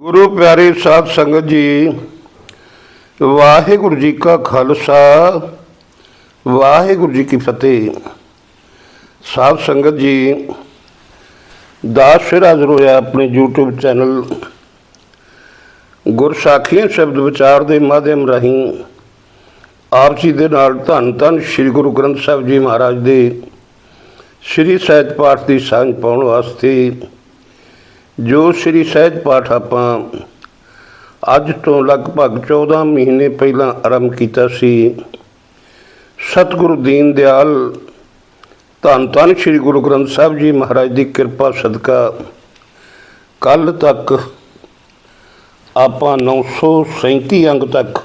ਗੁਰੂ ਪਿਆਰੇ ਸਾਧ ਸੰਗਤ ਜੀ, ਵਾਹਿਗੁਰੂ ਜੀ ਕਾ ਖਾਲਸਾ, ਵਾਹਿਗੁਰੂ ਜੀ ਕੀ ਫਤਿਹ। ਸਾਧ ਸੰਗਤ ਜੀ, ਦਾਸ ਫਿਰ ਹਾਜ਼ਰ ਹੋਇਆ ਆਪਣੇ YouTube ਚੈਨਲ ਗੁਰਸਾਖੀਆਂ ਸ਼ਬਦ ਵਿਚਾਰ ਦੇ ਮਾਧਿਅਮ ਰਾਹੀਂ ਆਪ ਜੀ ਦੇ ਨਾਲ ਧੰਨ ਧੰਨ ਸ੍ਰੀ ਗੁਰੂ ਗ੍ਰੰਥ ਸਾਹਿਬ ਜੀ ਮਹਾਰਾਜ ਦੇ ਸ੍ਰੀ ਸਹਿਜ ਪਾਠ ਦੀ ਸਾਂਝ ਪਾਉਣ ਵਾਸਤੇ ਜੋ ਸ੍ਰੀ ਸਹਿਜ ਪਾਠ ਆਪਾਂ ਅੱਜ ਤੋਂ ਲਗਭਗ 14 ਮਹੀਨੇ ਪਹਿਲਾਂ ਆਰੰਭ ਕੀਤਾ ਸੀ, ਸਤਿਗੁਰੂ ਦੀਨ ਦਿਆਲ ਧੰਨ ਧੰਨ ਸ੍ਰੀ ਗੁਰੂ ਗ੍ਰੰਥ ਸਾਹਿਬ ਜੀ ਮਹਾਰਾਜ ਦੀ ਕਿਰਪਾ ਸਦਕਾ ਕੱਲ ਤੱਕ ਆਪਾਂ 937 ਅੰਗ ਤੱਕ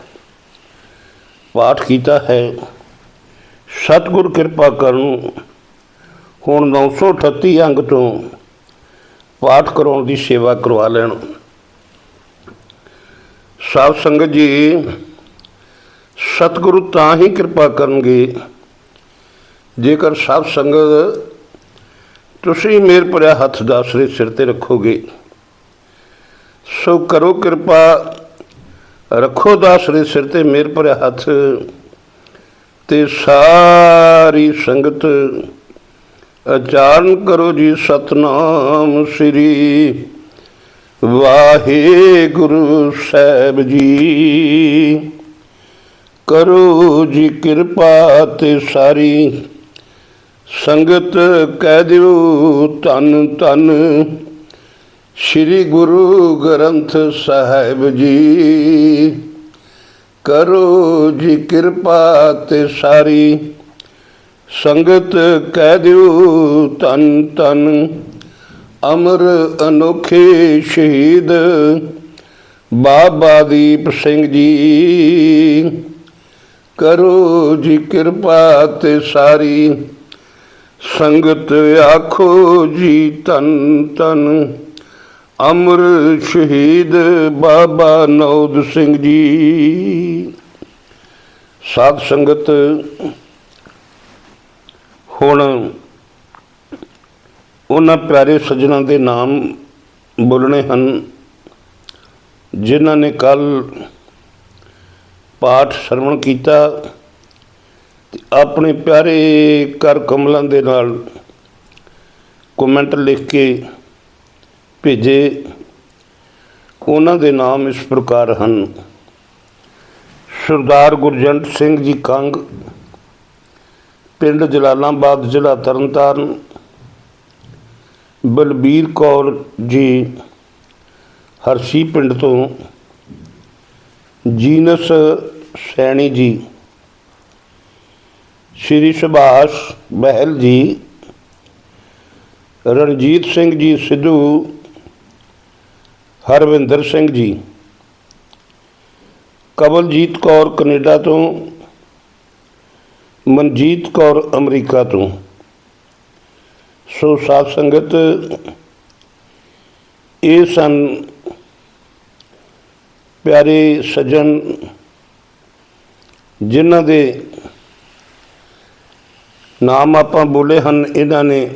ਪਾਠ ਕੀਤਾ ਹੈ। ਸਤਿਗੁਰ ਕਿਰਪਾ ਕਰਨ ਹੁਣ 938 ਅੰਗ ਤੋਂ ਪਾਠ ਕਰਾਉਣ ਦੀ ਸੇਵਾ ਕਰਵਾ ਲੈਣ। ਸਾਧ ਸੰਗਤ ਜੀ, ਸਤਿਗੁਰੂ ਤਾਂ ਹੀ ਕਿਰਪਾ ਕਰਨਗੇ। ਜੇਕਰ ਸਾਧ ਸੰਗਤ ਤੁਸੀਂ ਮੇਰ ਭਰਿਆ ਹੱਥ ਦਾਸਰੇ ਸਿਰ ਤੇ ਰੱਖੋਗੇ, ਸੋ ਕਰੋ ਕਿਰਪਾ, ਰੱਖੋ ਦਾਸਰੇ ਸਿਰ ਤੇ ਮੇਰ ਭਰਿਆ ਹੱਥ ਤੇ ਸਾਰੀ ਸੰਗਤ ਉਚਾਰਨ ਕਰੋ ਜੀ ਸਤਨਾਮ ਸ੍ਰੀ ਵਾਹਿਗੁਰੂ ਸਾਹਿਬ ਜੀ। ਕਰੋ ਜੀ ਕਿਰਪਾ ਤੇ ਸਾਰੀ। ਸੰਗਤ ਕਹਿ ਦਿਓ ਧੰਨ ਧੰਨ। ਸ੍ਰੀ ਗੁਰੂ ਗ੍ਰੰਥ ਸਾਹਿਬ ਜੀ। ਕਰੋ ਜੀ ਕਿਰਪਾ ਤੇ ਸਾਰੀ। ਸੰਗਤ ਕਹਿ ਦਿਓ ਤਨ ਤਨ, ਅਮਰ ਅਨੋਖੇ ਸ਼ਹੀਦ, ਬਾਬਾ ਦੀਪ ਸਿੰਘ ਜੀ। ਕਰੋ ਜੀ ਕਿਰਪਾ ਤੇ ਸਾਰੀ, ਸੰਗਤ ਆਖੋ ਜੀ ਤਨ ਤਨ, ਅਮਰ ਸ਼ਹੀਦ ਬਾਬਾ ਨੌਦ ਸਿੰਘ ਜੀ। ਸਾਧ ਸੰਗਤ ਹੁਣ ਉਹਨਾਂ ਪਿਆਰੇ ਸੱਜਣਾਂ ਦੇ ਨਾਮ ਬੋਲਣੇ ਹਨ, ਜਿਨ੍ਹਾਂ ਨੇ ਕੱਲ ਪਾਠ ਸ਼ਰਵਣ ਕੀਤਾ ਤੇ ਆਪਣੇ ਪਿਆਰੇ ਕਰ ਕਮਲਾਂ ਦੇ ਨਾਲ ਕਮੈਂਟ ਲਿਖ ਕੇ ਭੇਜੇ। ਉਹਨਾਂ ਦੇ ਨਾਮ ਇਸ ਪ੍ਰਕਾਰ ਹਨ। ਸਰਦਾਰ ਗੁਰਜੰਟ ਸਿੰਘ ਜੀ ਕੰਗ ਪਿੰਡ ਜਲਾਲਾਬਾਦ, ਜ਼ਿਲ੍ਹਾ ਤਰਨਤਾਰਨ। ਬਲਬੀਰ ਕੌਰ ਜੀ, ਹਰਸ਼ੀ ਪਿੰਡ ਤੋਂ। ਜੀਨਸ ਸੈਣੀ ਜੀ, ਸ਼੍ਰੀ ਸੁਭਾਸ਼ ਬਹਿਲ ਜੀ, ਰਣਜੀਤ ਸਿੰਘ ਜੀ ਸਿੱਧੂ, ਹਰਵਿੰਦਰ ਸਿੰਘ ਜੀ। ਕਵਲਜੀਤ ਕੌਰ ਕੈਨੇਡਾ ਤੋਂ। ਮਨਜੀਤ ਕੌਰ ਅਮਰੀਕਾ ਤੋਂ। ਸੋ ਸਾਧ ਸੰਗਤ, ਇਹ ਸਨ ਪਿਆਰੇ ਸੱਜਣ, ਜਿਨ੍ਹਾਂ ਦੇ ਨਾਮ ਆਪਾਂ ਬੋਲੇ ਹਨ, ਇਹਨਾਂ ਨੇ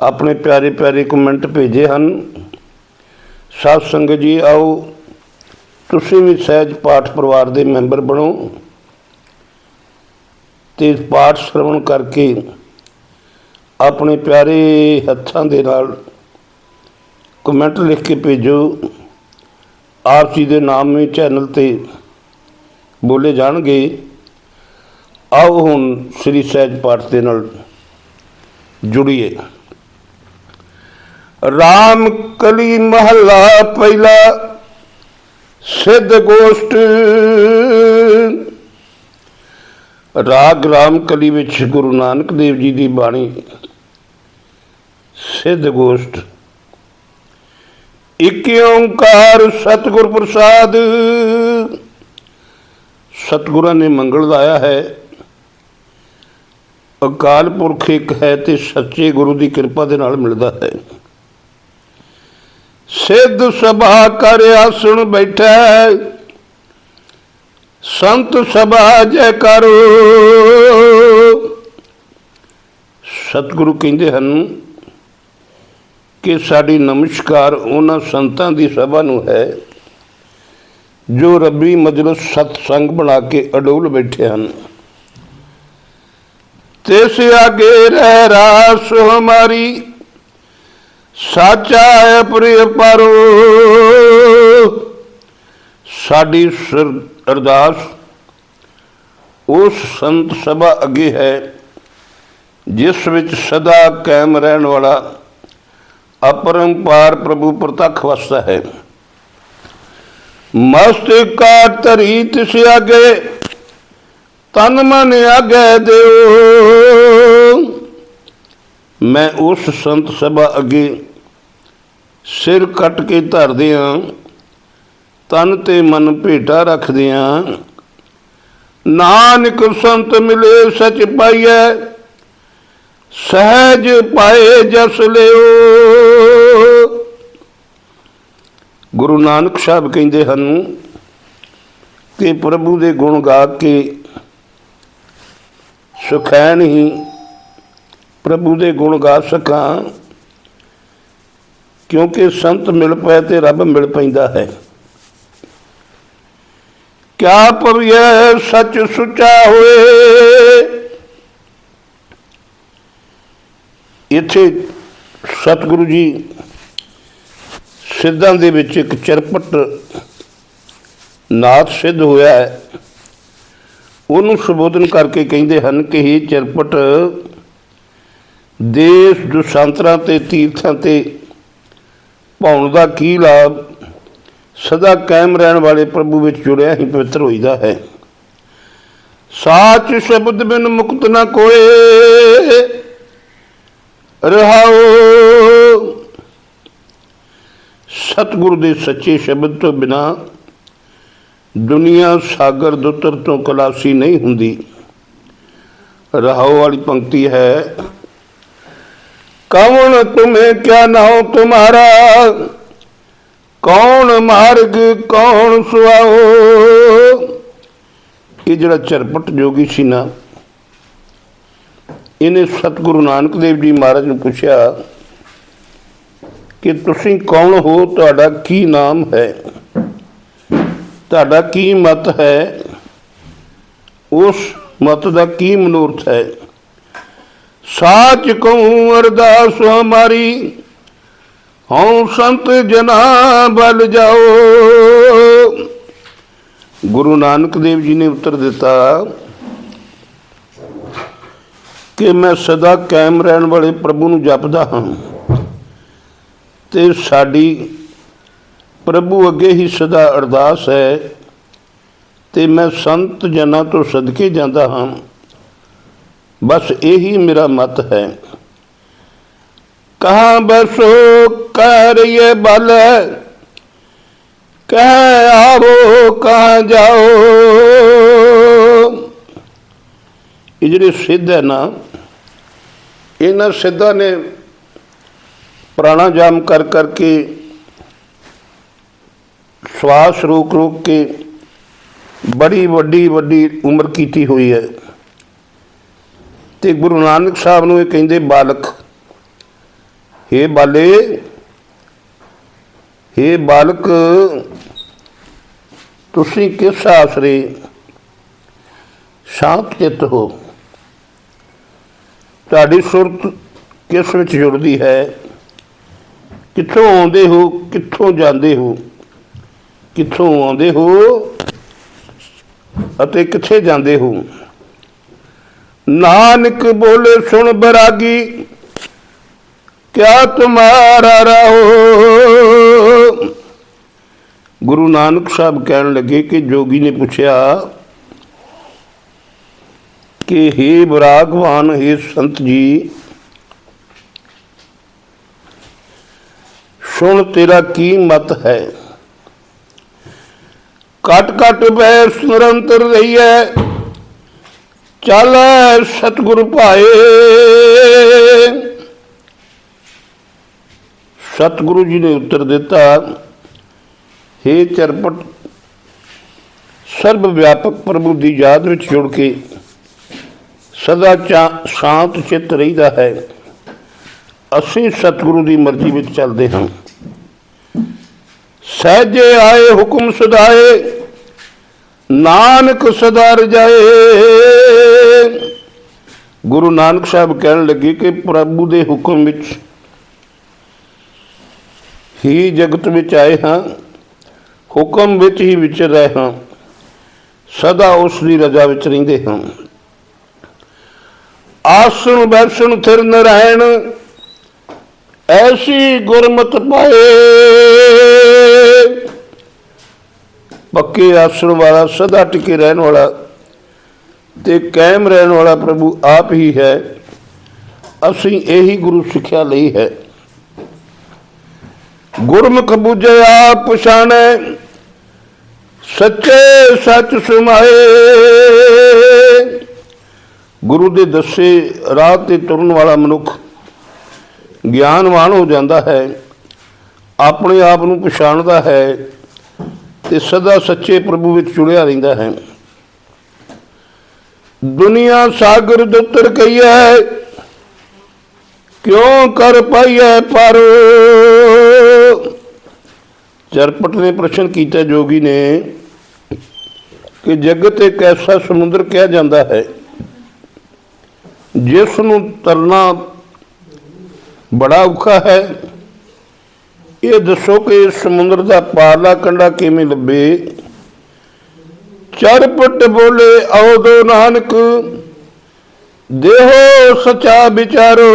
ਆਪਣੇ ਪਿਆਰੇ ਪਿਆਰੇ ਕਮੈਂਟ ਭੇਜੇ ਹਨ। ਸਾਧ ਸੰਗਤ ਜੀ, ਆਓ ਤੁਸੀਂ ਵੀ ਸਹਿਜ ਪਾਠ ਪਰਿਵਾਰ ਦੇ ਮੈਂਬਰ ਬਣੋ। ਤੇ ਪਾਠ ਸ਼ਰਵਣ ਕਰਕੇ ਆਪਣੇ ਪਿਆਰੇ ਹੱਥਾਂ ਦੇ ਨਾਲ ਕਮੈਂਟ ਲਿਖ ਕੇ ਭੇਜੋ। ਆਪ ਜੀ ਦੇ ਨਾਮ ਵੀ ਚੈਨਲ ਤੇ ਬੋਲੇ ਜਾਣਗੇ। ਆਓ ਹੁਣ ਸ੍ਰੀ ਸਹਿਜ ਪਾਠ ਦੇ ਨਾਲ ਜੁੜੀਏ। ਰਾਮ ਕਲੀ ਮਹੱਲਾ ਪਹਿਲਾ ਸਿੱਧ ਗੋਸ਼ਟ ਰਾਗ ਰਾਮ ਕਲੀ ਵਿੱਚ ਗੁਰੂ ਨਾਨਕ ਦੇਵ ਜੀ ਦੀ ਬਾਣੀ, ਸਿੱਧ ਗੋਸ਼ਟ। ਇਕ ਓੰਕਾਰ ਸਤਿਗੁਰ ਪ੍ਰਸਾਦ। ਸਤਿਗੁਰਾਂ ਨੇ ਮੰਗਲ ਲਾਇਆ ਹੈ। ਅਕਾਲ ਪੁਰਖ ਇੱਕ ਹੈ ਤੇ ਸੱਚੇ ਗੁਰੂ ਦੀ ਕਿਰਪਾ ਦੇ ਨਾਲ ਮਿਲਦਾ ਹੈ। ਸਿੱਧ ਸਭਾ ਕਰ ਆਸਣ ਬੈਠਾ। ਸੰਤ ਸਭਾ ਜੈ ਕਰੋ। ਸਤਿਗੁਰੂ ਕਹਿੰਦੇ ਹਨ ਕਿ ਸਾਡੀ ਨਮਸਕਾਰ ਉਹਨਾਂ ਸੰਤਾਂ ਦੀ ਸਭਾ ਨੂੰ ਹੈ ਜੋ ਰੱਬੀ ਮਜਲਿਸ ਸਤਸੰਗ ਬਣਾ ਕੇ ਅਡੋਲ ਬੈਠੇ ਹਨ। ਤਿਸ ਆਗੇ ਰਹਿ ਰਾਸ ਹਮਾਰੀ, ਸਾਚਾ ਹੈ ਪ੍ਰਿਯ ਪਰੋ। ਸਾਡੀ ਸਿਰ ਅਰਦਾਸ, ਉਸ ਸੰਤ ਸਭਾ ਅੱਗੇ ਹੈ, ਜਿਸ ਵਿੱਚ ਸਦਾ ਕਾਇਮ ਰਹਿਣ ਵਾਲਾ ਅਪਰੰਪਾਰ ਪ੍ਰਭੂ ਪ੍ਰਤੱਖ ਵਸਦਾ ਹੈ। ਮਸਤਿਕਾ ਧਰੀ ਤਿਸ ਆਗੇ, ਤਨ ਮਨ ਆਗੇ ਦਿਓ। ਮੈਂ ਉਸ ਸੰਤ ਸਭਾ ਅੱਗੇ ਸਿਰ ਕੱਟ ਕੇ ਧਰਦਿਆਂ ਤਨ ਤੇ ਮਨ ਭੇਟਾ ਰੱਖਦਿਆਂ। ਨਾਨਕ ਸੰਤ ਮਿਲੇ, ਸਚ ਪਾਈਐ। ਸਹਿਜ ਪਾਏ, ਜਸ ਲਿਓ। ਗੁਰੂ ਨਾਨਕ ਸਾਹਿਬ ਕਹਿੰਦੇ ਹਨ ਕਿ ਪ੍ਰਭੂ ਦੇ ਗੁਣ ਗਾ ਕੇ ਸੁਖੈਨ ਹੀ ਪ੍ਰਭੂ ਦੇ ਗੁਣ ਗਾ ਸਕਾਂ, ਕਿਉਂਕਿ ਸੰਤ ਮਿਲ ਪਏ ਤੇ ਰੱਬ ਮਿਲ ਪੈਂਦਾ ਹੈ। ਕਿਆ ਪਵਿਐ ਸੱਚ ਸੁਚਾ ਹੋਏ। ਇੱਥੇ ਸਤਿਗੁਰੂ ਜੀ ਸਿੱਧਾਂ ਦੇ ਵਿੱਚ ਇੱਕ ਚਰਪਟ ਨਾਥ ਸਿੱਧ ਹੋਇਆ ਹੈ। ਉਹਨੂੰ ਸੰਬੋਧਨ ਕਰਕੇ ਕਹਿੰਦੇ ਹਨ ਕਿ ਇਹ ਚਰਪਟ ਦੇਸ਼ ਦੁਸ਼ਾਂਤਰਾਂ ਤੇ ਤੀਰਥਾਂ ਤੇ ਪਾਉਣ ਦਾ ਕੀ ਲਾਭ? ਸਦਾ ਕਾਇਮ ਰਹਿਣ ਵਾਲੇ ਪ੍ਰਭੂ ਵਿੱਚ ਜੁੜਿਆ ਹੀ ਪਵਿੱਤਰ ਹੋਈਦਾ ਹੈ। ਸਾਚ ਸ਼ਬਦ ਬਿਨ ਮੁਕਤ ਨਾ ਕੋਏ ਰਹਾਓ ਸਤਿਗੁਰੂ ਦੇ ਸੱਚੇ ਸ਼ਬਦ ਤੋਂ ਬਿਨਾ ਦੁਨੀਆ ਸਾਗਰ ਦੁੱਤਰ ਤੋਂ ਕਲਾਸੀ ਨਹੀਂ ਹੁੰਦੀ। ਰਹਾਓ ਵਾਲੀ ਪੰਕਤੀ ਹੈ, ਕਵਣ ਤੁਮੇ ਕਿਆ ਨਾਉ ਤੁਮਾਰਾ? ਕੌਣ ਮਾਰਗ, ਕੌਣ ਸੁਆਓ ਇਹ ਜਿਹੜਾ ਚਰਪਟ ਜੋਗੀ ਸੀ ਨਾ, ਇਹਨੇ ਸਤਿਗੁਰੂ ਨਾਨਕ ਦੇਵ ਜੀ ਮਹਾਰਾਜ ਨੂੰ ਪੁੱਛਿਆ ਕਿ ਤੁਸੀਂ ਕੌਣ ਹੋ? ਤੁਹਾਡਾ ਕੀ ਨਾਮ ਹੈ? ਤੁਹਾਡਾ ਕੀ ਮਤ ਹੈ? ਉਸ ਮਤ ਦਾ ਕੀ ਮਨੋਰਥ ਹੈ? ਸਾਚ ਕਹੂੰ ਅਰਦਾਸ ਹਮਾਰੀ ਹਉ ਸੰਤ ਜਨਾ ਬਲ ਜਾਓ। ਗੁਰੂ ਨਾਨਕ ਦੇਵ ਜੀ ਨੇ ਉੱਤਰ ਦਿੱਤਾ ਕਿ ਮੈਂ ਸਦਾ ਕਾਇਮ ਰਹਿਣ ਵਾਲੇ ਪ੍ਰਭੂ ਨੂੰ ਜਪਦਾ ਹਾਂ ਤੇ ਸਾਡੀ ਪ੍ਰਭੂ ਅੱਗੇ ਹੀ ਸਦਾ ਅਰਦਾਸ ਹੈ ਤੇ ਮੈਂ ਸੰਤ ਜਨਾਂ ਤੋਂ ਸਦਕੇ ਜਾਂਦਾ ਹਾਂ। ਬਸ ਇਹੀ ਮੇਰਾ ਮਤ ਹੈ। ਕਹਾਂ ਬਸੋ ਕਰਿਏ ਬਲ? ਕਹਿ ਆਵੋ ਕਹਾਂ ਜਾਓ? ਇਹ ਜਿਹੜੇ ਸਿੱਧ ਹੈ ਨਾ, ਇਹਨਾਂ ਸਿੱਧਾਂ ਨੇ ਪ੍ਰਾਣਾਯਾਮ ਕਰ ਕਰਕੇ ਸਵਾਸ ਰੋਕ ਰੋਕ ਕੇ ਬੜੀ ਵੱਡੀ ਵੱਡੀ ਉਮਰ ਕੀਤੀ ਹੋਈ ਹੈ। ਤੇ ਗੁਰੂ ਨਾਨਕ ਸਾਹਿਬ ਨੂੰ ਇਹ ਕਹਿੰਦੇ, ਬਾਲਕ हे ਬਾਲੇ हे ਬਾਲਕ ਤੁਸੀਂ ਕਿਸ ਆਸਰੇ ਸ਼ਾਂਤ ਚਿੱਤ ਹੋ ਤੁਹਾਡੀ ਸੁਰਤ ਕਿਸ ਵਿੱਚ ਜੁੜਦੀ ਹੈ ਕਿੱਥੋਂ ਆਉਂਦੇ ਹੋ ਕਿੱਥੋਂ ਜਾਂਦੇ ਹੋ ਕਿੱਥੋਂ ਆਉਂਦੇ ਹੋ ਅਤੇ ਕਿੱਥੇ ਜਾਂਦੇ ਹੋ ਨਾਨਕ ਬੋਲੇ ਸੁਣ ਬਰਾਗੀ ਕਿਆ ਤੁਮਾਰਾ ਰਹੋ? ਗੁਰੂ ਨਾਨਕ ਸਾਹਿਬ ਕਹਿਣ ਲੱਗੇ ਕਿ ਜੋਗੀ ਨੇ ਪੁੱਛਿਆ ਕਿ हे ਬਰਾਗਵਾਨ हे ਸੰਤ ਜੀ, ਸੁਣ ਤੇਰਾ ਕੀ ਮਤ ਹੈ? ਕਟ ਕਟ ਬੈ ਰਹੀ ਹੈ ਚੱਲ ਸਤਿਗੁਰ ਭਾਏ। ਸਤਿਗੁਰੂ ਜੀ ਨੇ ਉੱਤਰ ਦਿੱਤਾ हे ਚਰਪਟ ਸਰਬ ਵਿਆਪਕ ਪ੍ਰਭੂ ਦੀ ਯਾਦ ਵਿੱਚ ਜੁੜ ਕੇ ਸਦਾ ਚਾ- ਸ਼ਾਂਤ ਚਿੱਤ ਰਹਿਦਾ ਹੈ। ਅਸੀਂ ਸਤਿਗੁਰੂ ਦੀ ਮਰਜ਼ੀ ਵਿੱਚ ਚੱਲਦੇ ਹਾਂ। ਸਹਿਜੇ ਆਏ ਹੁਕਮ ਸੁਧਾਏ, ਨਾਨਕ ਸਦਾ ਰਜਾਏ ਗੁਰੂ ਨਾਨਕ ਸਾਹਿਬ ਕਹਿਣ ਲੱਗੇ ਕਿ ਪ੍ਰਭੂ ਦੇ ਹੁਕਮ ਵਿੱਚ ਹੀ ਜਗਤ ਵਿੱਚ ਆਏ ਹਾਂ, ਹੁਕਮ ਵਿੱਚ ਹੀ ਵਿਚਰ ਰਹੇ ਹਾਂ, ਸਦਾ ਉਸ ਦੀ ਰਜ਼ਾ ਵਿੱਚ ਰਹਿੰਦੇ ਹਾਂ। ਆਸਣ ਬੈਸਣ ਥਿਰ ਨਰੈਣ, ਐਸੀ ਗੁਰਮਤ ਪਾਏ। ਪੱਕੇ ਆਸਣ ਵਾਲਾ ਸਦਾ ਟਿਕੇ ਰਹਿਣ ਵਾਲਾ ਤੇ ਕਾਇਮ ਰਹਿਣ ਵਾਲਾ ਪ੍ਰਭੂ ਆਪ ਹੀ ਹੈ। ਅਸੀਂ ਇਹੀ ਗੁਰੂ ਸਿੱਖਿਆ ਲਈ ਹੈ। ਗੁਰਮੁਖ ਬੁਝੇ ਆਪ ਪਛਾਣੈ, ਸੱਚੇ ਸੱਚ ਸੁਮਾਏ ਗੁਰੂ ਦੇ ਦੱਸੇ ਰਾਹ ਤੇ ਤੁਰਨ ਵਾਲਾ ਮਨੁੱਖ ਗਿਆਨਵਾਨ ਹੋ ਜਾਂਦਾ ਹੈ, ਆਪਣੇ ਆਪ ਨੂੰ ਪਛਾਣਦਾ ਹੈ ਤੇ ਸਦਾ ਸੱਚੇ ਪ੍ਰਭੂ ਵਿੱਚ ਜੁੜਿਆ ਰਹਿੰਦਾ ਹੈ। ਦੁਨੀਆ ਸਾਗਰ ਦੁੱਤਰ ਹੈ ਕਿਉਂ ਕਰ ਪਾਈਐ ਪਰ? ਚਰਪਟ ਨੇ ਪ੍ਰਸ਼ਨ ਕੀਤਾ ਜੋਗੀ ਨੇ ਕਿ ਜਗਤ ਇੱਕ ਐਸਾ ਸਮੁੰਦਰ ਕਿਹਾ ਜਾਂਦਾ ਹੈ ਜਿਸ ਨੂੰ ਤਰਨਾ ਬੜਾ ਔਖਾ ਹੈ। ਇਹ ਦੱਸੋ ਕਿ ਇਸ ਸਮੁੰਦਰ ਦਾ ਪਾਰਲਾ ਕੰਡਾ ਕਿਵੇਂ ਲੱਭੇ? ਚਰਪਟ ਬੋਲੇ ਆਉਦੋ ਨਾਨਕ, ਦੇਹੋ ਸੱਚਾ ਵਿਚਾਰੋ।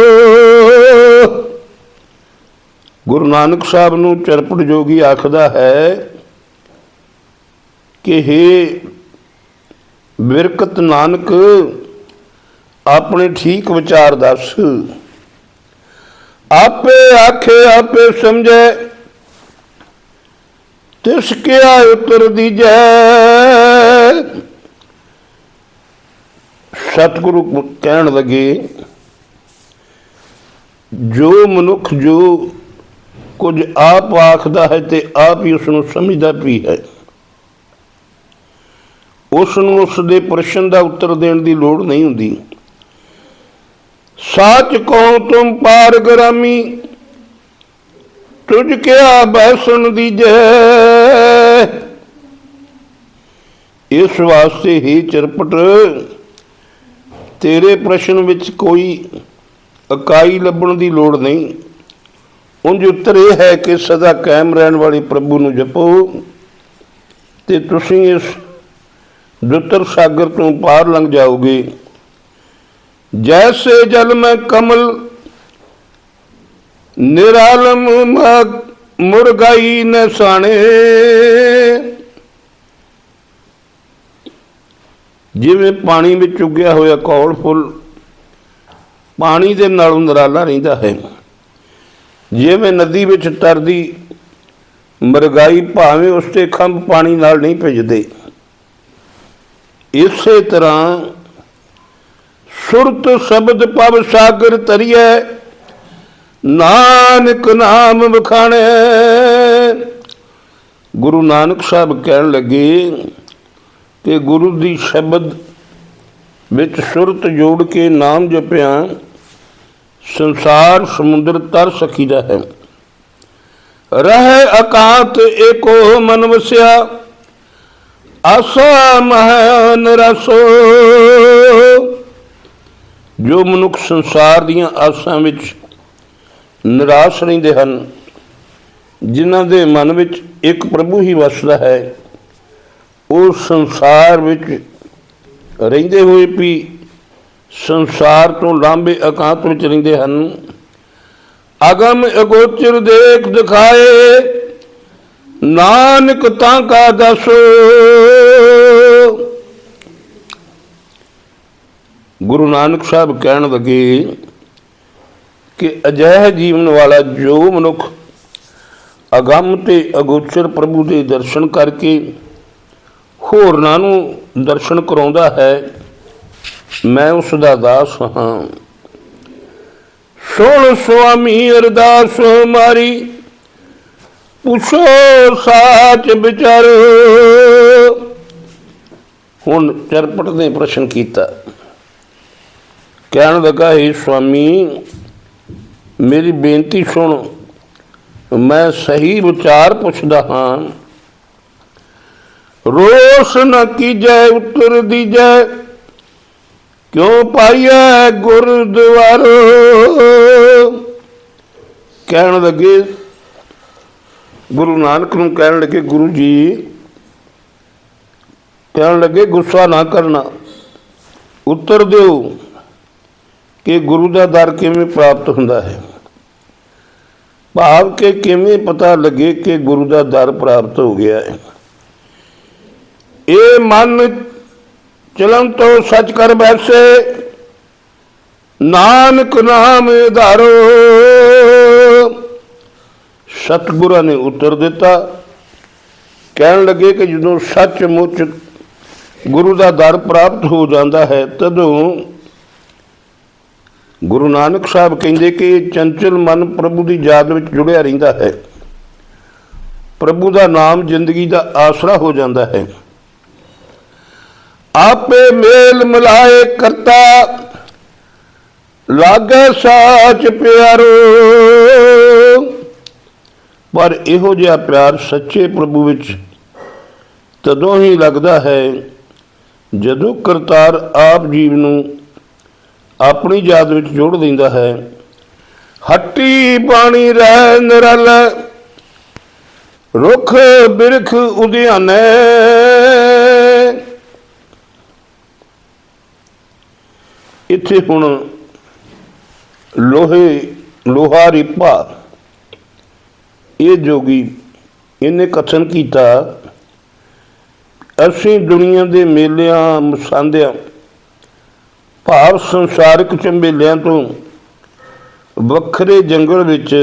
ਗੁਰੂ ਨਾਨਕ ਸਾਹਿਬ ਨੂੰ ਚਰਪਟ ਜੋਗੀ ਆਖਦਾ ਹੈ ਕਿ ਹੇ ਬਿਰਕਤ ਨਾਨਕ, ਆਪਣੇ ਠੀਕ ਵਿਚਾਰ ਦੱਸ। ਆਪੇ ਆਖੇ, ਆਪੇ ਸਮਝੇ, ਤਿਸ ਕਿਆ ਉਤਰ ਦੀਜੈ। ਸਤਿਗੁਰੂ ਕਹਿਣ ਲੱਗੇ, ਜੋ ਮਨੁੱਖ ਜੋ ਕੁਝ ਆਪ ਆਖਦਾ ਹੈ ਤੇ ਆਪ ਹੀ ਉਸ ਨੂੰ ਸਮਝਦਾ ਵੀ ਹੈ ਉਸ ਨੂੰ ਉਸ ਦੇ ਪ੍ਰਸ਼ਨ ਦਾ ਉੱਤਰ ਦੇਣ ਦੀ ਲੋੜ ਨਹੀਂ ਹੁੰਦੀ। ਸਾਚ ਕਹੋ ਤੁਮ ਪਾਰ ਗਰਾਮੀ, ਤੁਝ ਕਿਆ ਬੈਸਣ ਦੀਜੈ। ਇਸ ਵਾਸਤੇ ਹੀ ਚਰਪਟ ਤੇਰੇ ਪ੍ਰਸ਼ਨ ਵਿੱਚ ਕੋਈ ਇਕਾਈ ਲੱਭਣ ਦੀ ਲੋੜ ਨਹੀਂ। ਉਂਝ ਉੱਤਰ ਇਹ ਹੈ ਕਿ ਸਦਾ ਕਾਇਮ ਰਹਿਣ ਵਾਲੇ ਪ੍ਰਭੂ ਨੂੰ ਜਪੋ ਤੇ ਤੁਸੀਂ ਇਸ ਦੁੱਤਰ ਸਾਗਰ ਤੋਂ ਪਾਰ ਲੰਘ ਜਾਓਗੇ। ਜੈਸੇ ਜਲ ਮੈਂ ਕਮਲ, ਨਿਰਾਲਮ ਮੁਰਗਾਈ ਨਸਾਣੇ ਜਿਵੇਂ ਪਾਣੀ ਵਿੱਚ ਉੱਗਿਆ ਹੋਇਆ ਕੌਲ ਫੁੱਲ, ਪਾਣੀ ਦੇ ਨਾਲ ਨਰਾਲਾ ਰਹਿੰਦਾ ਹੈ। ਜਿਵੇਂ ਨਦੀ ਵਿੱਚ ਤਰਦੀ ਮਰਗਾਈ ਭਾਵੇਂ ਉਸ ਤੇ ਖੰਭ ਪਾਣੀ ਨਾਲ ਨਹੀਂ ਭਿੱਜਦੇ। ਇਸੇ ਤਰ੍ਹਾਂ ਸੁਰਤ ਸ਼ਬਦ ਪਵ ਸਾਗਰ ਤਰੀਏ ਨਾਨਕ ਨਾਮ ਵਖਾਣੈ। ਗੁਰੂ ਨਾਨਕ ਸਾਹਿਬ ਕਹਿਣ ਲੱਗੇ ਕਿ ਗੁਰੂ ਦੀ ਸ਼ਬਦ ਵਿੱਚ ਸੁਰਤ ਜੋੜ ਕੇ ਨਾਮ ਜਪਿਆ, ਸੰਸਾਰ ਸਮੁੰਦਰ ਤਰ ਸਕੀਦਾ ਹੈ। ਰਹਿ ਅਕਾਂਤ ਏਕੋ ਮਨ ਵਸਿਆ, ਆਸਾ ਮਹਾਨ ਰਸੋ। ਜੋ ਮਨੁੱਖ ਸੰਸਾਰ ਦੀਆਂ ਆਸਾਂ ਵਿੱਚ ਨਿਰਾਸ਼ ਰਹਿੰਦੇ ਹਨ, ਜਿਨ੍ਹਾਂ ਦੇ ਮਨ ਵਿੱਚ ਇੱਕ ਪ੍ਰਭੂ ਹੀ ਵਸਦਾ ਹੈ। ਉਹ ਸੰਸਾਰ ਵਿੱਚ ਰਹਿੰਦੇ ਹੋਏ ਵੀ ਸੰਸਾਰ ਤੋਂ ਲਾਂਭੇ ਅਕਾਂਤ ਵਿੱਚ ਰਹਿੰਦੇ ਹਨ। ਅਗਮ ਅਗੋਚਰ ਦੇਖ ਦਿਖਾਏ, ਨਾਨਕ ਤਾਂ ਕਾ ਦਸੋ। ਗੁਰੂ ਨਾਨਕ ਸਾਹਿਬ ਕਹਿਣ ਲੱਗੇ ਕਿ ਅਜਿਹਾ ਜੀਵਨ ਵਾਲਾ ਜੋ ਮਨੁੱਖ ਅਗੰਮ ਤੇ ਅਗੋਚਰ ਪ੍ਰਭੂ ਦੇ ਦਰਸ਼ਨ ਕਰਕੇ ਹੋਰਨਾਂ ਨੂੰ ਦਰਸ਼ਨ ਕਰਾਉਂਦਾ ਹੈ, ਮੈਂ ਉਸ ਦਾ ਦਾਸ ਹਾਂ। ਸੁਣ ਸੁਆਮੀ ਅਰਦਾਸ ਮਾਰੀ, ਪੁੱਛੋ ਸਾਚ ਵਿਚਾਰੋ। ਹੁਣ ਚਰਪਟ ਨੇ ਪ੍ਰਸ਼ਨ ਕੀਤਾ। ਕਹਿਣ ਲੱਗਾ, ਹੈ ਸੁਆਮੀ, ਮੇਰੀ ਬੇਨਤੀ ਸੁਣ, ਮੈਂ ਸਹੀ ਵਿਚਾਰ ਪੁੱਛਦਾ ਹਾਂ। ਰੋਸ ਨ ਕੀਜੈ, ਉਤਰ ਦੀਜੈ। ਕਿਉਂ ਪਾਈਐ ਗੁਰਦੁਆਰੋ? ਕਹਿਣ ਲੱਗੇ, ਗੁਰੂ ਨਾਨਕ ਨੂੰ ਕਹਿਣ ਲੱਗੇ, ਗੁਰੂ ਜੀ, ਕਹਿਣ ਲੱਗੇ, ਗੁੱਸਾ ਨਾ ਕਰਨਾ। ਉੱਤਰ ਦਿਓ ਕਿ ਗੁਰੂ ਦਾ ਦਰ ਕਿਵੇਂ ਪ੍ਰਾਪਤ ਹੁੰਦਾ ਹੈ। ਭਾਵ ਕਿ ਕਿਵੇਂ ਪਤਾ ਲੱਗੇ ਕਿ ਗੁਰੂ ਦਾ ਦਰ ਪ੍ਰਾਪਤ ਹੋ ਗਿਆ ਹੈ। ਇਹ ਮਨ ਚਲਨ ਤੋਂ ਸੱਚ ਕਰ ਬੈਸੇ ਨਾਨਕ ਨਾਮ ਧਾਰੋ। ਸਤਿਗੁਰਾਂ ਨੇ ਉੱਤਰ ਦਿੱਤਾ। ਕਹਿਣ ਲੱਗੇ ਕਿ ਜਦੋਂ ਸੱਚ ਮੁੱਚ ਗੁਰੂ ਦਾ ਦਰ ਪ੍ਰਾਪਤ ਹੋ ਜਾਂਦਾ ਹੈ, ਤਦੋਂ ਗੁਰੂ ਨਾਨਕ ਸਾਹਿਬ ਕਹਿੰਦੇ ਕਿ ਚੰਚਲ ਮਨ ਪ੍ਰਭੂ ਦੀ ਯਾਦ ਵਿੱਚ ਜੁੜਿਆ ਰਹਿੰਦਾ ਹੈ। ਪ੍ਰਭੂ ਦਾ ਨਾਮ ਜ਼ਿੰਦਗੀ ਦਾ ਆਸਰਾ ਹੋ ਜਾਂਦਾ ਹੈ। ਆਪੇ ਮੇਲ ਮਿਲਾਏ ਕਰਤਾ। ਲਾਗੇ ਸਾਚ ਪਿਆਰੋ। ਪਰ ਇਹੋ ਜਿਹਾ ਪਿਆਰ ਸੱਚੇ ਪ੍ਰਭੂ ਵਿੱਚ ਤਦੋਂ ਹੀ ਲੱਗਦਾ ਹੈ ਜਦੋਂ ਕਰਤਾਰ ਆਪ ਜੀਵ ਨੂੰ ਆਪਣੀ ਯਾਦ ਵਿੱਚ ਜੋੜ ਦਿੰਦਾ ਹੈ। ਹੱਟੀ ਪਾਣੀ ਰਹਿ ਨਿਰਲ ਰੁੱਖ ਬਿਰਖ ਉਦਿਆਨੇ। ਇੱਥੇ ਹੁਣ ਲੋਹੇ ਲੋਹਾ ਰਿਪਾ ਇਹ ਜੋਗੀ ਇਹਨੇ ਕਥਨ ਕੀਤਾ, ਅਸੀਂ ਦੁਨੀਆ ਦੇ ਮੇਲਿਆਂ ਮਸਾਂਦਿਆਂ, ਭਾਵ ਸੰਸਾਰਿਕ ਝੰਬੇਲਿਆਂ ਤੋਂ ਵੱਖਰੇ ਜੰਗਲ ਵਿੱਚ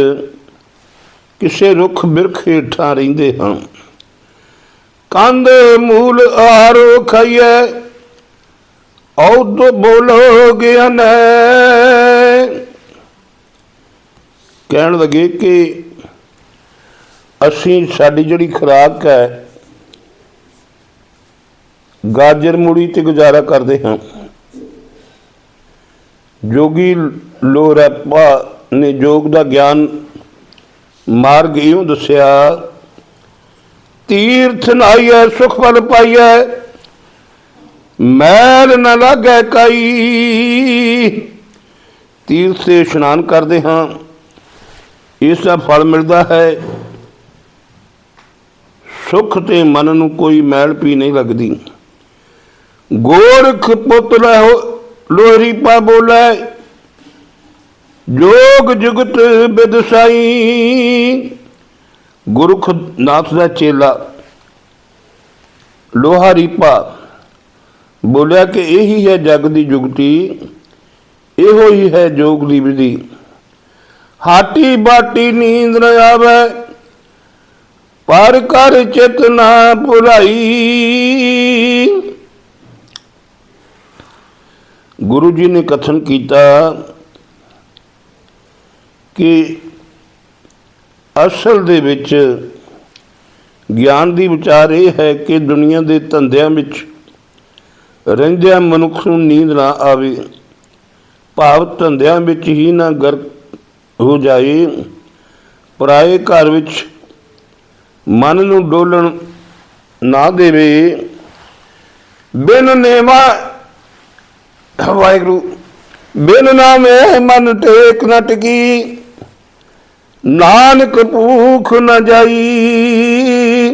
ਕਿਸੇ ਰੁੱਖ ਬਿਰਖ ਹੇਠਾਂ ਰਹਿੰਦੇ ਹਾਂ। ਕੰਧ ਮੂਲ ਆਰੋ ਖਾਈਐ ਔਦ ਬੋਲੋ ਗਿਆਨ ਕਹਿਣ ਲੱਗੇ ਕਿ ਅਸੀਂ, ਸਾਡੀ ਜਿਹੜੀ ਖੁਰਾਕ ਹੈ, ਗਾਜਰ ਮੂੜੀ ਤੇ ਗੁਜ਼ਾਰਾ ਕਰਦੇ ਹਾਂ। ਜੋਗੀ ਲੋਰਪਾ ਨੇ ਯੋਗ ਦਾ ਗਿਆਨ ਮਾਰਗ ਇਉਂ ਦੱਸਿਆ, ਤੀਰਥ ਨਾਈਐ ਸੁਖ ਫਲ ਪਾਈਐ ਮੈਲ ਨ ਲਾਗੈ ਕਈ। ਤੀਰਥ ਤੇ ਇਸ਼ਨਾਨ ਕਰਦੇ ਹਾਂ। ਇਸ ਦਾ ਫਲ ਮਿਲਦਾ ਹੈ। ਸੁਖ ਤੇ ਮਨ ਨੂੰ ਕੋਈ ਮੈਲ ਪੀ ਨਹੀਂ ਲੱਗਦੀ। ਗੋਰਖ ਪੁੱਤ ਲਹੋ ਲੋਹਰੀ ਪਾ ਬੋਲੇ। ਜੋਗ ਜੁਗਤ ਬਿਦਸਾਈ ਗੁਰਖ ਨਾਥ ਦਾ ਚੇਲਾ ਲੋਹਾ ਰੀਪਾ ਬੋਲਿਆ ਕਿ ਇਹੀ ਹੈ ਜਗ ਦੀ ਜੁਗਤੀ, ਇਹੋ ਹੀ ਹੈ ਜੋਗ ਦੀ ਵਿਧੀ। ਹਾਟੀ ਬਾਟੀ ਨੀਂਦ ਨ ਆਵੇ, ਪਰ ਕਰ ਚਿਤ ਨਾ ਭੁਲਾਈ। ਗੁਰੂ ਜੀ ਨੇ ਕਥਨ ਕੀਤਾ ਕਿ ਅਸਲ ਦੇ ਵਿੱਚ ਗਿਆਨ ਦੀ ਵਿਚਾਰ ਇਹ ਹੈ ਕਿ ਦੁਨੀਆ ਦੇ ਧੰਦਿਆਂ ਵਿੱਚ ਰਹਿੰਦਿਆਂ ਮਨੁੱਖ ਨੂੰ ਨੀਂਦ ਨਾ ਆਵੇ, ਭਾਵ ਧੰਦਿਆਂ ਵਿੱਚ ਹੀ ਨਾ ਗਰ ਹੋ ਜਾਏ, ਪਰਾਏ ਘਰ ਵਿੱਚ ਮਨ ਨੂੰ ਡੋਲਣ ਨਾ ਦੇਵੇ। ਬਿਨ ਨੇਵਾ, ਵਾਹਿਗੁਰੂ, ਬਿਨ ਨਾਮੇ ਮਨ ਟੇਕ ਨ ਟਕੀ, ਨਾਨਕ ਭੂਖ ਨਾ ਜਾਈ।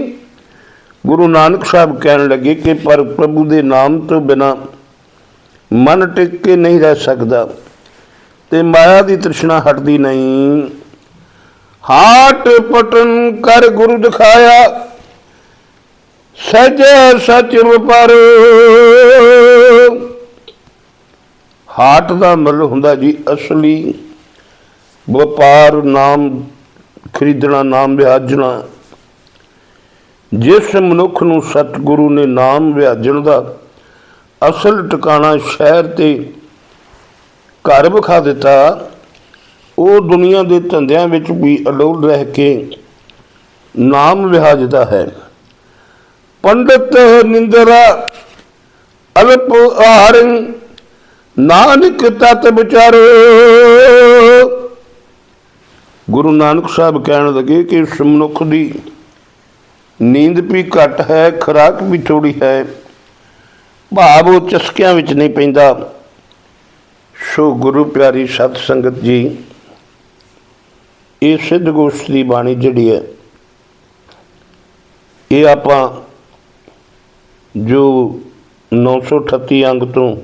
ਗੁਰੂ ਨਾਨਕ ਸਾਹਿਬ ਕਹਿਣ ਲੱਗੇ ਕਿ ਪਰ ਪ੍ਰਭੂ ਦੇ ਨਾਮ ਤੋਂ ਬਿਨਾ ਮਨ ਟਿਕ ਕੇ ਨਹੀਂ ਰਹਿ ਸਕਦਾ ਤੇ ਮਾਇਆ ਦੀ ਤ੍ਰਿਸ਼ਨਾ ਹਟਦੀ ਨਹੀਂ। ਹਾਟ ਪਟਨ ਕਰ ਗੁਰੂ ਦਿਖਾਇਆ, ਸਹਿਜ ਸਚ ਵਪਾਰ। ਹਾਟ ਦਾ ਮਤਲਬ ਹੁੰਦਾ ਜੀ ਅਸਲੀ ਵਪਾਰ ਨਾਮ ਖਰੀਦਣਾ, ਨਾਮ ਵਿਆਜਣਾ। ਜਿਸ ਮਨੁੱਖ ਨੂੰ ਸਤਿਗੁਰੂ ਨੇ ਨਾਮ ਵਿਆਜਣ ਦਾ ਅਸਲ ਟਿਕਾਣਾ ਸ਼ਹਿਰ ਤੇ ਘਰ ਵਿਖਾ ਦਿੱਤਾ, ਉਹ ਦੁਨੀਆ ਦੇ ਧੰਦਿਆਂ ਵਿੱਚ ਵੀ ਅਡੋਲ ਰਹਿ ਕੇ ਨਾਮ ਵਿਹਾਜਦਾ ਹੈ। ਪੰਡਤ ਨਿੰਦਰਾ ਅਲਪ ਆਹਰਨ ਨਾਨਕ ਤਤ ਵਿਚਾਰੋ। ਗੁਰੂ ਨਾਨਕ ਸਾਹਿਬ ਕਹਿਣ ਲੱਗੇ ਕਿ ਇਸ ਮਨੁੱਖ ਦੀ ਨੀਂਦ ਵੀ ਘੱਟ ਹੈ, ਖੁਰਾਕ ਵੀ ਥੋੜੀ ਹੈ। ਭਾਵ ਉਹ ਚਸਕਿਆਂ ਵਿੱਚ ਨਹੀਂ ਪੈਂਦਾ। ਸੋ ਗੁਰੂ ਪਿਆਰੀ ਸਤ ਸੰਗਤ ਜੀ, ਇਹ ਸਿੱਧ ਗੋਸ਼ਟ ਦੀ ਬਾਣੀ ਜਿਹੜੀ ਹੈ, ਇਹ ਆਪਾਂ ਜੋ 938 ਅੰਗ ਤੋਂ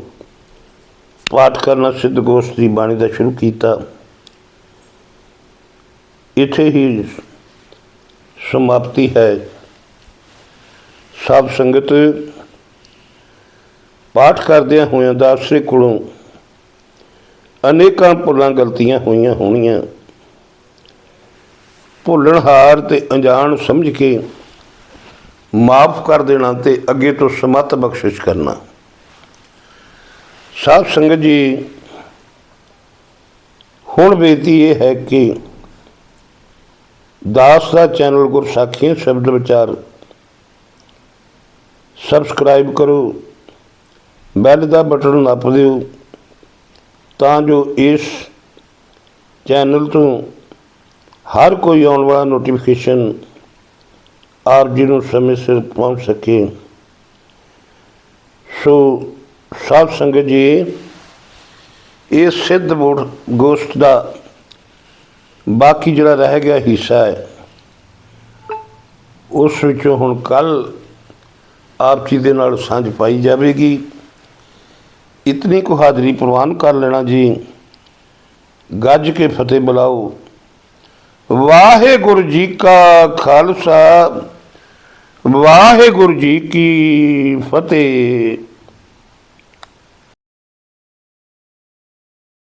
ਪਾਠ ਕਰਨਾ ਸਿੱਧ ਗੋਸ਼ਟ ਦੀ ਬਾਣੀ ਦਾ ਸ਼ੁਰੂ ਕੀਤਾ, ਇੱਥੇ ਹੀ ਸਮਾਪਤੀ ਹੈ। ਸਭ ਸੰਗਤ ਪਾਠ ਕਰਦਿਆਂ ਹੋਇਆਂ ਦਾਸਰੇ ਕੋਲੋਂ ਅਨੇਕਾਂ ਭੁੱਲਾਂ ਗਲਤੀਆਂ ਹੋਈਆਂ ਹੋਣੀਆਂ। ਭੁੱਲਣਹਾਰ ਤੇ ਅਣਜਾਣ ਸਮਝ ਕੇ ਮਾਫ ਕਰ ਦੇਣਾ ਤੇ ਅੱਗੇ ਤੋਂ ਸਮਤ ਬਖਸ਼ਿਸ਼ ਕਰਨਾ। ਸਾਧ ਸੰਗਤ ਜੀ, ਹੁਣ ਬੇਨਤੀ ਇਹ ਹੈ ਕਿ ਦਾਸ ਦਾ ਚੈਨਲ ਗੁਰਸਾਖੀਆਂ ਸ਼ਬਦ ਵਿਚਾਰ ਸਬਸਕ੍ਰਾਈਬ ਕਰੋ, ਬੈਲ ਦਾ ਬਟਨ ਨੱਪ ਦਿਓ, ਤਾਂ ਜੋ ਇਸ ਚੈਨਲ ਤੋਂ ਹਰ ਕੋਈ ਆਉਣ ਵਾਲਾ ਨੋਟੀਫਿਕੇਸ਼ਨ ਆਪ ਜੀ ਨੂੰ ਸਮੇਂ ਸਿਰ ਪਹੁੰਚ ਸਕੇ। ਸੋ ਸਾਧ ਸੰਗਤ ਜੀ, ਇਹ ਸਿੱਧ ਬੋੜ ਗੋਸ਼ਟ ਦਾ ਬਾਕੀ ਜਿਹੜਾ ਰਹਿ ਗਿਆ ਹਿੱਸਾ ਹੈ, ਉਸ ਵਿੱਚੋਂ ਹੁਣ ਕੱਲ ਆਪ ਜੀ ਦੇ ਨਾਲ ਸਾਂਝ ਪਾਈ ਜਾਵੇਗੀ। ਇਤਨੀ ਕੁ ਹਾਜ਼ਰੀ ਪ੍ਰਵਾਨ ਕਰ ਲੈਣਾ ਜੀ। ਗੱਜ ਕੇ ਫਤਿਹ ਬੁਲਾਓ। ਵਾਹਿਗੁਰੂ ਜੀ ਕਾ ਖਾਲਸਾ। ਵਾਹਿਗੁਰੂ ਜੀ ਕੀ ਫਤਿਹ।